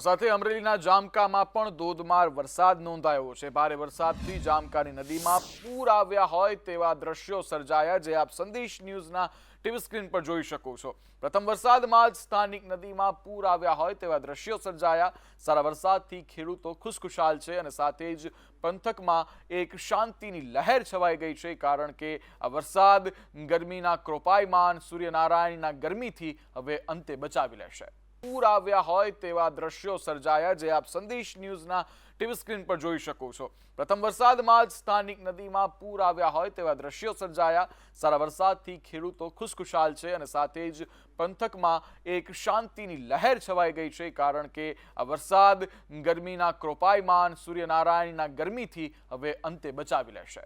સાથે અમરેલીના જામકામાં પણ ધોધમાર વરસાદ નોંધાયો છે. ભારે વરસાદથી જામકાની નદીમાં પૂર આવ્યા હોય તેવા દ્રશ્યો સર્જાયા જે આપ સંદેશ ન્યૂઝના ટીવી સ્ક્રીન પર જોઈ શકો છો. પ્રથમ વરસાદમાં જ સ્થાનિક નદીમાં પૂર આવ્યા હોય તેવા દ્રશ્યો સર્જાયા. સારા વરસાદથી ખેડૂતો ખુશખુશાલ છે અને સાથે જ પંથકમાં એક શાંતિની લહેર છવાઈ ગઈ છે કારણ કે આ વરસાદ ગરમીના ક્રોપાયમાન સૂર્યનારાયણના ગરમીથી હવે અંતે બચાવી લેશે. પૂર આવ્યા હોય તેવા દ્રશ્યો સર્જાયા જે આપ સંદેશ ન્યૂઝના ટીવી સ્ક્રીન પર જોઈ શકો છો. પ્રથમ વરસાદમાં જ સ્થાનિક નદીમાં પૂર આવ્યા હોય તેવા દ્રશ્યો સર્જાયા. સારા વરસાદથી ખેડૂતો ખુશખુશાલ છે અને સાથે જ પંથકમાં એક શાંતિની લહેર છવાઈ ગઈ છે કારણ કે આ વરસાદ ગરમીના ક્રોપાયમાન સૂર્યનારાયણના ગરમીથી હવે અંતે બચાવી લેશે.